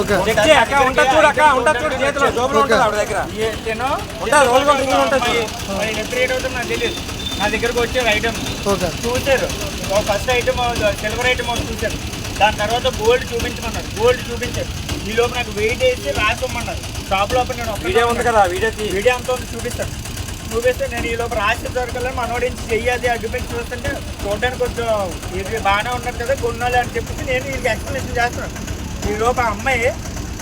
Okay. అక్క ఉంటుంది చూడు అక్క ఉంటుంది చూడు చేతిలో జోబులో ఉంటుంది ఆవిడ దగ్గర. ఉంటుంది రోల్ ఉంటుంది. ఎంత రేట్ అవుతుంది నాకు తెలియదు నా దగ్గరకు వచ్చారు ఐటమ్ ఓకే. చూశారు. ఫస్ట్ ఐటమ్ సిల్వర్ ఐటమ్ ఒకటి చూశారు. దాని తర్వాత గోల్డ్ చూపించమన్నారు. గోల్డ్ చూపించారు. ఈ లోపు నాకు వెయిట్ వేసి రాసుకోమన్నారు షాప్ లోపల నేను వీడియో ఉంది కదా వీడియో తీ వీడియో అంతా ఉంది చూపిస్తాను. చూపిస్తే నేను ఈ లోపు రాసి దొరకలేదు మనోడించి చెయ్యాది అడ్డుపెట్టి చూస్తుంటే చూడడానికి కొంచెం ఇది బాగానే ఉన్నది కదా కొన్నాళ్ళు అని చెప్పేసి నేను వీళ్ళకి ఎక్స్ప్లెనేషన్ చేస్తున్నాను. ఈ లోపు అమ్మాయి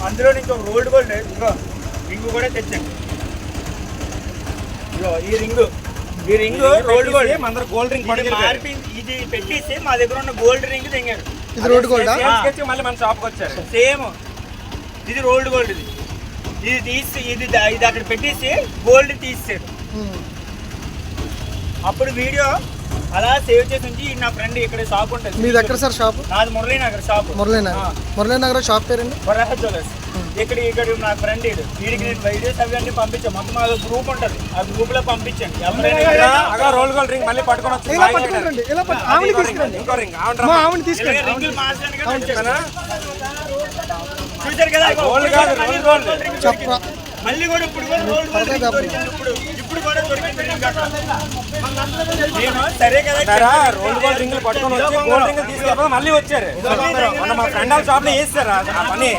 అందులో నుంచి ఒక రోల్డ్ గోల్డ్ రింగ్ కూడా తెచ్చాను. ఇదిగో ఈ రింగ్. ఈ రింగ్ రోల్డ్ గోల్డ్ మన దగ్గర గోల్డ్ రింగ్ ఇది పట్టుకెళ్ళి మార్పి ఇది. పెట్టేసి మా దగ్గర ఉన్న గోల్డ్ రింగ్ తెంగారు ఇది రోడ్ గోల్డా మళ్ళీ మన షాప్కి వచ్చారు. సేమ్. ఇది రోల్డ్ గోల్డ్ ఇది. ఇది తీసి ఇది ఇది అక్కడ పెట్టేసి గోల్డ్ తీసాడు అప్పుడు వీడియో అలా సేవ్ చేసి ఉంచి నా ఫ్రెండ్ ఇక్కడ షాప్ ఉంటుంది. మీది ఎక్కడ సార్ షాప్? నాది మురళీనగర్ షాప్. మురళీనగర్. మురళీనగర్ షాప్ పేరండి? వరాహ జ్యువెలర్స్. ఇక్కడ ఇక్కడ నా ఫ్రెండ్ ఇడు వీడికి నేను వీడియోస్ అవి అన్ని పంపించాను. మొత్తం ఆ గ్రూప్ ఉంటుంది. ఆ గ్రూప్లో పంపించండి ఎవరైనా అగా రోల్ రింగ్ మళ్ళీ పట్టుకొని వచ్చి ఇలా పట్టుకుంటారండి ఇలా పట్టు ఆవిడ తీసుకురండి. ఇంకో రింగ్ ఆవిడ మా రా. ఆవిడ తీసుకురండి. ఇలాగే రింగులు మార్చడానికి అవును. వచ్చాను. చూశారు కదా గోల్డ్ గోల్డ్. చెప్పరా. మళ్ళీ కూడా ఇప్పుడు కూడా ఇప్పుడు ఇప్పుడు కూడా దొరికింది. నేను సరే కదా రోల్ గోల్డ్ రింగులు పట్టుకొని వచ్చి గోల్డ్ రింగులు తీసుకెళ్ళిపోతే మళ్ళీ వచ్చారు. మొన్న మా ఫ్రెండ్ వాళ్ళ షాప్లో వేస్తారు ఆ పని.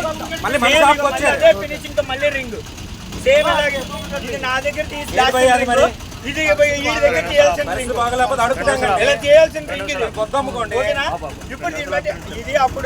మళ్ళీ మన ఇదిగో వచ్చారు. ఫినిషింగ్తో మళ్ళీ రింగ్. సేమ్ అలాగే ఇది నా దగ్గర తీసి ఏది భయ్యా అది మరి? ఇది ఈ దగ్గర చేయాల్సిన పరిస్థితి రింగ్. బాగలేకపోతే అడుగుతాం ఇలా చేయాల్సిన రింగ్ ఇది. కొత్త అమ్ముకోండి ఓకేనా? ఇప్పుడు ఇది అప్పుడు